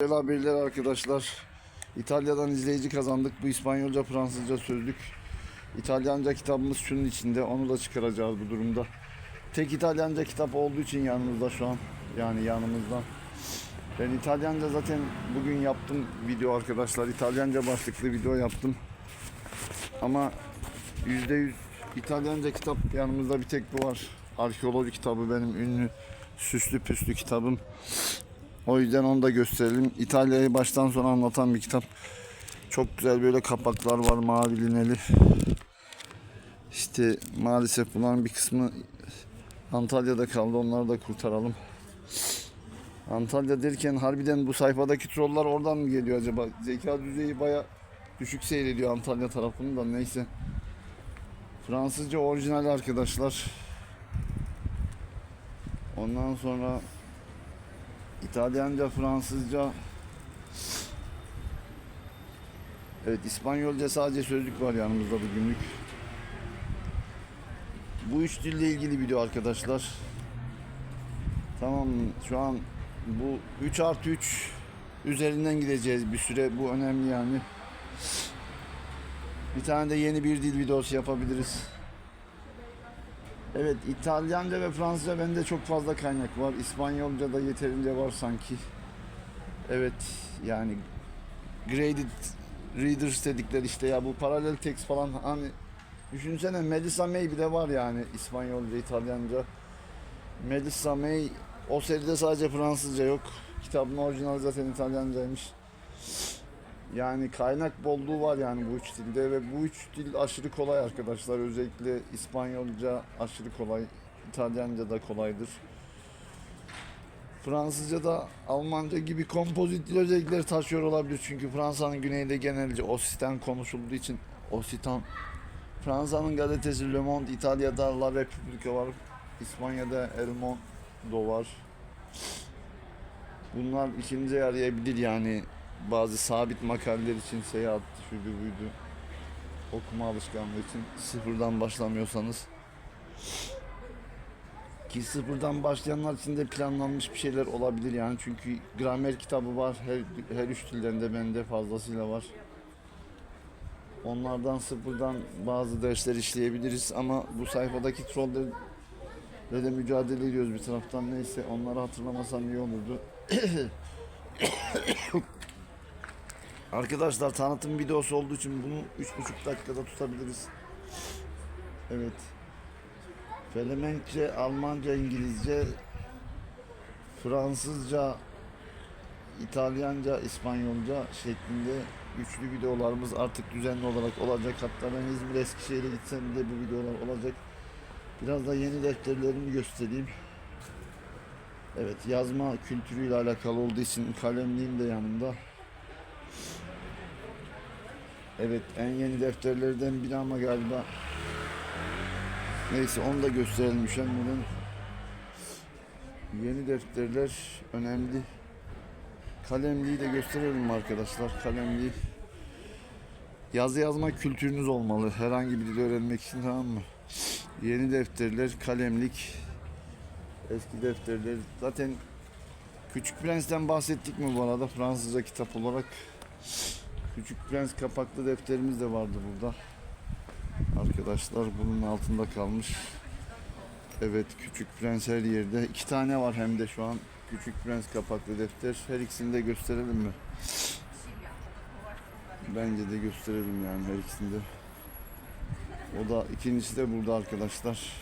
Merhaba haberler arkadaşlar. İtalya'dan izleyici kazandık. Bu İspanyolca, Fransızca sözlük. İtalyanca kitabımız şunun içinde. Onu da çıkaracağız bu durumda. Tek İtalyanca kitap olduğu için yanımızda şu an. Yani yanımızda. Ben İtalyanca zaten bugün yaptım video arkadaşlar. İtalyanca başlıklı video yaptım. Ama %100 İtalyanca kitap yanımızda bir tek bu var. Arkeoloji kitabı benim ünlü süslü püslü kitabım. O yüzden onu da gösterelim. İtalya'yı baştan sona anlatan bir kitap. Çok güzel böyle kapaklar var mavi lineli. İşte maalesef bunların bir kısmı Antalya'da kaldı. Onları da kurtaralım. Antalya derken harbiden bu sayfadaki trollar oradan mı geliyor acaba? Zeka düzeyi baya düşük seyrediyor Antalya tarafında neyse. Fransızca orijinal arkadaşlar. Ondan sonra İtalyanca, Fransızca Evet İspanyolca sadece sözlük var yanımızda bugünlük. Bu üç dille ilgili video arkadaşlar. Tamam şu an bu 3 artı 3 üzerinden gideceğiz bir süre. Bu önemli yani. Bir tane de yeni bir dil videosu yapabiliriz. Evet İtalyanca ve Fransızca bende çok fazla kaynak var. İspanyolca da yeterince var sanki. Evet yani graded readers dedikleri işte ya bu paralel text falan hani düşünsene Melissa May bile var yani İspanyolca, İtalyanca. Melissa May o seride sadece Fransızca yok. Kitabın orijinali zaten İtalyancaymış. Yani kaynak bolluğu var yani bu üç dilde ve bu üç dil aşırı kolay arkadaşlar. Özellikle İspanyolca aşırı kolay, İtalyanca da kolaydır. Fransızca da Almanca gibi kompozit dil özellikleri taşıyor olabilir. Çünkü Fransa'nın güneyinde genelce Ositan konuşulduğu için Ositan. Fransa'nın gazetesi Le Monde, İtalya'da La Repubblica var. İspanya'da El Mundo var. Bunlar işinize yarayabilir yani bazı sabit makaleler için seyahat şuydu buydu okuma alışkanlığı için sıfırdan başlamıyorsanız ki sıfırdan başlayanlar için de planlanmış bir şeyler olabilir yani. Çünkü gramer kitabı var her, her üç dilden de bende fazlasıyla var. Onlardan sıfırdan bazı dersler işleyebiliriz ama bu sayfadaki trollerle de mücadele ediyoruz bir taraftan. Neyse onları hatırlamasam iyi olurdu Arkadaşlar tanıtım videosu olduğu için bunu 3,5 dakikada tutabiliriz. Evet. Felemenkçe, Almanca, İngilizce, Fransızca, İtalyanca, İspanyolca şeklinde üçlü videolarımız artık düzenli olarak olacak. Hatta ben İzmir Eskişehir'e gitsem de bu videolar olacak. Biraz da yeni defterlerimi göstereyim. Evet yazma kültürüyle alakalı olduğu için kalemliğim de yanımda. Evet en yeni defterlerden biri ama galiba neyse onu da gösterelim üşenmeden. Yeni defterler önemli. Kalemliği de gösterelim arkadaşlar. Kalemliği yazı yazma kültürünüz olmalı. Herhangi bir dil öğrenmek için tamam mı? Yeni defterler, kalemlik, eski defterler. Zaten Küçük Prens'ten bahsettik mi bu arada Fransızca kitap olarak? Küçük Prens kapaklı defterimiz de vardı burada. Arkadaşlar bunun altında kalmış. Evet Küçük Prens her yerde. iki tane var hem de şu an. Küçük Prens kapaklı defter. Her ikisini de gösterelim mi? Bence de gösterelim yani her ikisini de. O da ikincisi de burada arkadaşlar.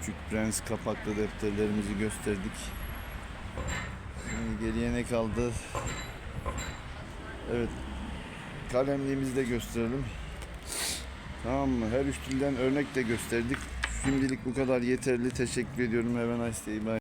Küçük Prens kapaklı defterlerimizi gösterdik. Şimdi geriye ne kaldı? Evet. Kalemliğimizi de gösterelim. Tamam mı? Her üç örnek de gösterdik. Şimdilik bu kadar yeterli. Teşekkür ediyorum. Have a nice day. Bye.